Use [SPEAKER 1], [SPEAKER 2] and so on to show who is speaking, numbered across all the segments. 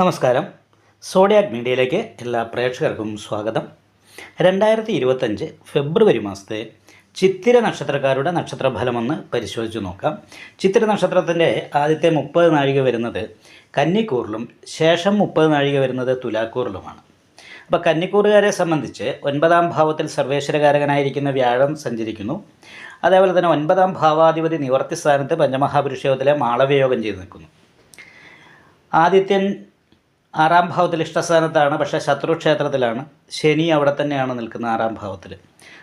[SPEAKER 1] നമസ്കാരം. സോഡിയാക് മീഡിയയിലേക്ക് എല്ലാ പ്രേക്ഷകർക്കും സ്വാഗതം. രണ്ടായിരത്തി ഇരുപത്തഞ്ച് ഫെബ്രുവരി മാസത്തെ ചിത്തിര നക്ഷത്രക്കാരുടെ നക്ഷത്രഫലമൊന്ന് പരിശോധിച്ച് നോക്കാം. ചിത്തിര നക്ഷത്രത്തിന്റെ ആദ്യത്തെ മുപ്പത് നാഴിക വരുന്നത് കന്നിക്കൂറിലും ശേഷം മുപ്പത് നാഴിക വരുന്നത് തുലാക്കൂറിലുമാണ്. അപ്പോൾ കന്നിക്കൂറുകാരെ സംബന്ധിച്ച് ഒൻപതാം ഭാവത്തിൽ സർവേശ്വരകാരകനായിരിക്കുന്ന വ്യാഴം സഞ്ചരിക്കുന്നു. അതേപോലെ തന്നെ ഒൻപതാം ഭാവാധിപതി നിവർത്തി സ്ഥാനത്ത് പഞ്ചമഹാപുരുഷയോഗത്തിലെ മാളവയോഗം ചെയ്ത് നിൽക്കുന്നു. ആദിത്യൻ ആറാം ഭാവത്തിൽ ഇഷ്ടസ്ഥാനത്താണ് പക്ഷേ ശത്രുക്ഷേത്രത്തിലാണ് ശനി അവിടെ തന്നെയാണ് നിൽക്കുന്നത് ആറാം ഭാവത്തിൽ.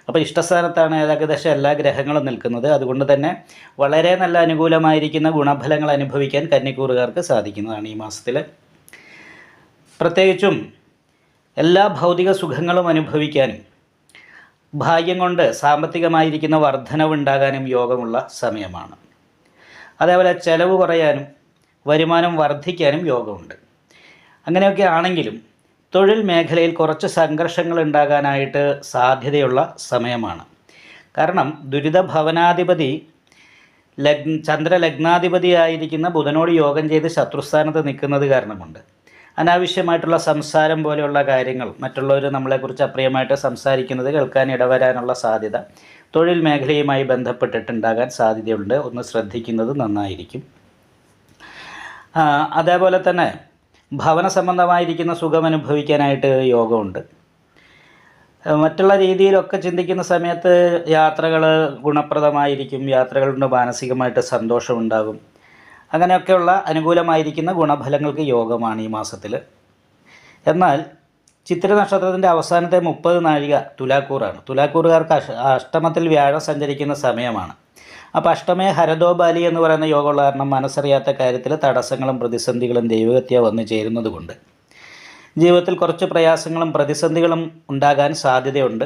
[SPEAKER 1] അപ്പോൾ ഇഷ്ടസ്ഥാനത്താണ് ഏകദേശം എല്ലാ ഗ്രഹങ്ങളും നിൽക്കുന്നത്. അതുകൊണ്ട് തന്നെ വളരെ നല്ല അനുകൂലമായിരിക്കുന്ന ഗുണഫലങ്ങൾ അനുഭവിക്കാൻ കന്നിക്കൂറുകാർക്ക് സാധിക്കുന്നതാണ് ഈ മാസത്തിൽ. പ്രത്യേകിച്ചും എല്ലാ ഭൗതിക സുഖങ്ങളും അനുഭവിക്കാനും ഭാഗ്യം കൊണ്ട് സാമ്പത്തികമായിരിക്കുന്ന വർധനവുണ്ടാകാനും യോഗമുള്ള സമയമാണ്. അതേപോലെ ചെലവ് കുറയാനും വരുമാനം വർദ്ധിക്കാനും യോഗമുണ്ട്. അങ്ങനെയൊക്കെ ആണെങ്കിലും തൊഴിൽ മേഖലയിൽ കുറച്ച് സംഘർഷങ്ങൾ ഉണ്ടാകാനായിട്ട് സാധ്യതയുള്ള സമയമാണ്. കാരണം ദുരിത ഭവനാധിപതി ലഗ് ചന്ദ്രലഗ്നാധിപതിയായിരിക്കുന്ന ബുധനോട് യോഗം ചെയ്ത് ശത്രുസ്ഥാനത്ത് നിൽക്കുന്നത് കാരണമുണ്ട്. അനാവശ്യമായിട്ടുള്ള സംസാരം പോലെയുള്ള കാര്യങ്ങൾ മറ്റുള്ളവർ നമ്മളെക്കുറിച്ച് അപ്രിയമായിട്ട് സംസാരിക്കുന്നത് കേൾക്കാൻ ഇടവരാനുള്ള സാധ്യത തൊഴിൽ മേഖലയുമായി ബന്ധപ്പെട്ടിട്ടുണ്ടാകാൻ സാധ്യതയുണ്ട്. ഒന്ന് ശ്രദ്ധിക്കുന്നത് നന്നായിരിക്കും. അതേപോലെ തന്നെ ഭവന സംബന്ധമായിരിക്കുന്ന സുഖം അനുഭവിക്കാനായിട്ട് യോഗമുണ്ട്. മറ്റുള്ള രീതിയിലൊക്കെ ചിന്തിക്കുന്ന സമയത്ത് യാത്രകൾ ഗുണപ്രദമായിരിക്കും യാത്രകൾ കൊണ്ട് മാനസികമായിട്ട് സന്തോഷമുണ്ടാകും. അങ്ങനെയൊക്കെയുള്ള അനുകൂലമായിരിക്കുന്ന ഗുണഫലങ്ങൾക്ക് യോഗമാണ് ഈ മാസത്തിൽ എന്നാൽ ചിത്ര നക്ഷത്രത്തിന്റെ അവസാനത്തെ മുപ്പത് നാഴിക തുലാക്കൂറാണ്. തുലാക്കൂറുകാർക്ക് അഷ്ടമത്തിൽ വ്യാഴം സഞ്ചരിക്കുന്ന സമയമാണ്. അപ്പോൾ അഷ്ടമേ ഹരദോബാലി എന്ന് പറയുന്ന യോഗമുള്ള കാരണം മനസ്സറിയാത്ത കാര്യത്തിൽ തടസ്സങ്ങളും പ്രതിസന്ധികളും ദൈവഹത്യ വന്നു ചേരുന്നത് കൊണ്ട് ജീവിതത്തിൽ കുറച്ച് പ്രയാസങ്ങളും പ്രതിസന്ധികളും ഉണ്ടാകാൻ സാധ്യതയുണ്ട്.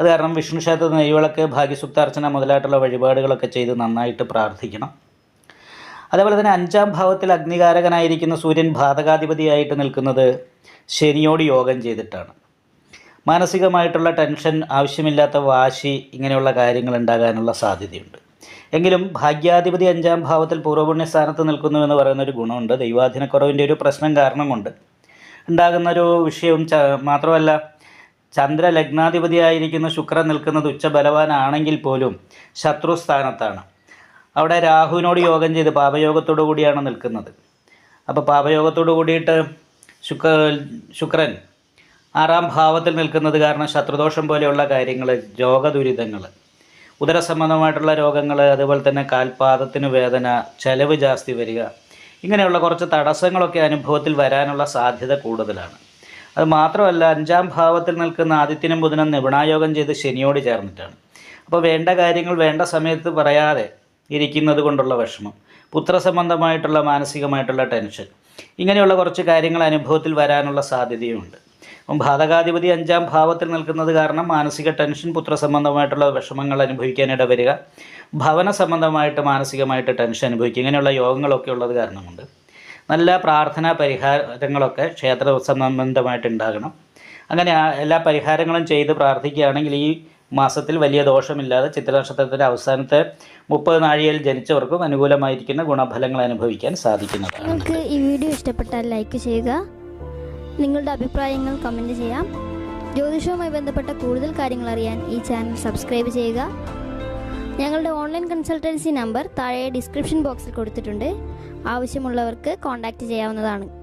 [SPEAKER 1] അത് കാരണം വിഷ്ണു ക്ഷേത്രത്തിൽ നെയ്വിളക്ക് ഭാഗ്യസുക്താർച്ചന മുതലായിട്ടുള്ള വഴിപാടുകളൊക്കെ ചെയ്ത് നന്നായിട്ട് പ്രാർത്ഥിക്കണം. അതേപോലെ തന്നെ അഞ്ചാം ഭാവത്തിൽ അഗ്നികാരകനായിരിക്കുന്ന സൂര്യൻ ബാധകാധിപതിയായിട്ട് നിൽക്കുന്നത് ശനിയോട് യോഗം ചെയ്തിട്ടാണ്. മാനസികമായിട്ടുള്ള ടെൻഷൻ ആവശ്യമില്ലാത്ത വാശി ഇങ്ങനെയുള്ള കാര്യങ്ങൾ ഉണ്ടാകാനുള്ള സാധ്യതയുണ്ട്. എങ്കിലും ഭാഗ്യാധിപതി അഞ്ചാം ഭാവത്തിൽ പൂർവപുണ്യ സ്ഥാനത്ത് നിൽക്കുന്നു എന്ന് പറയുന്ന ഒരു ഗുണമുണ്ട്. ദൈവാധീനക്കുറവിന്റെ ഒരു പ്രശ്നം കാരണം കൊണ്ട് ഉണ്ടാകുന്ന ഒരു വിഷയവും മാത്രമല്ല ചന്ദ്ര ലഗ്നാധിപതിയായിരിക്കുന്ന ശുക്രൻ നിൽക്കുന്നത് ഉച്ചബലവാനാണെങ്കിൽ പോലും ശത്രുസ്ഥാനത്താണ്. അവിടെ രാഹുവിനോട് യോഗം ചെയ്ത് പാപയോഗത്തോടു കൂടിയാണ് നിൽക്കുന്നത്. അപ്പോൾ പാപയോഗത്തോടു കൂടിയിട്ട് ശുക്ര ശുക്രൻ ആറാം ഭാവത്തിൽ നിൽക്കുന്നത് കാരണം ശത്രുദോഷം പോലെയുള്ള കാര്യങ്ങൾ രോഗദുരിതങ്ങൾ ഉദരസംബന്ധമായിട്ടുള്ള രോഗങ്ങൾ അതുപോലെ തന്നെ കാൽപാദത്തിന് വേദന ചെലവ് ജാസ്തി വരിക ഇങ്ങനെയുള്ള കുറച്ച് തടസ്സങ്ങളൊക്കെ അനുഭവത്തിൽ വരാനുള്ള സാധ്യത കൂടുതലാണ്. അത് മാത്രമല്ല അഞ്ചാം ഭാവത്തിൽ നിൽക്കുന്ന ആദിത്യനും ബുധനും നിപുണായോഗം ചെയ്ത് ശനിയോട് ചേർന്നിട്ടാണ്. അപ്പോൾ വേണ്ട കാര്യങ്ങൾ വേണ്ട സമയത്ത് പറയാതെ ഇരിക്കുന്നത് കൊണ്ടുള്ള വിഷമം. പുത്രസംബന്ധമായിട്ടുള്ള മാനസികമായിട്ടുള്ള ടെൻഷൻ. ഇങ്ങനെയുള്ള കുറച്ച് കാര്യങ്ങൾ അനുഭവത്തിൽ വരാനുള്ള സാധ്യതയുമുണ്ട്. അപ്പം ബാധകാധിപതി അഞ്ചാം ഭാവത്തിൽ നിൽക്കുന്നത് കാരണം മാനസിക ടെൻഷൻ പുത്രസംബന്ധമായിട്ടുള്ള വിഷമങ്ങൾ അനുഭവിക്കാനിട വരിക ഭവന സംബന്ധമായിട്ട് മാനസികമായിട്ട് ടെൻഷൻ അനുഭവിക്കുക ഇങ്ങനെയുള്ള യോഗങ്ങളൊക്കെ ഉള്ളത് കാരണമുണ്ട്. നല്ല പ്രാർത്ഥനാ പരിഹാരങ്ങളൊക്കെ ക്ഷേത്ര സംബന്ധമായിട്ട് ഉണ്ടാകണം. അങ്ങനെ എല്ലാ പരിഹാരങ്ങളും ചെയ്ത് പ്രാർത്ഥിക്കുകയാണെങ്കിൽ ഈ മാസത്തിൽ വലിയ ദോഷമില്ലാതെ ചിത്രനക്ഷത്രത്തിന്റെ അവസാനത്തെ മുപ്പത് നാഴികയിൽ ജനിച്ചവർക്കും അനുകൂലമായിരിക്കുന്ന ഗുണഫലങ്ങൾ അനുഭവിക്കാൻ സാധിക്കുന്നതാണ്.
[SPEAKER 2] നിങ്ങൾക്ക് ഈ വീഡിയോ ഇഷ്ടപ്പെട്ടാൽ ലൈക്ക് ചെയ്യുക. നിങ്ങളുടെ അഭിപ്രായങ്ങൾ കമന്റ് ചെയ്യാം. ജ്യോതിഷവുമായി ബന്ധപ്പെട്ട കൂടുതൽ കാര്യങ്ങൾ അറിയാൻ ഈ ചാനൽ സബ്സ്ക്രൈബ് ചെയ്യുക. ഞങ്ങളുടെ ഓൺലൈൻ കൺസൾട്ടൻസി നമ്പർ താഴെ ഡിസ്ക്രിപ്ഷൻ ബോക്സിൽ കൊടുത്തിട്ടുണ്ട്. ആവശ്യമുള്ളവർക്ക് കോൺടാക്റ്റ് ചെയ്യാവുന്നതാണ്.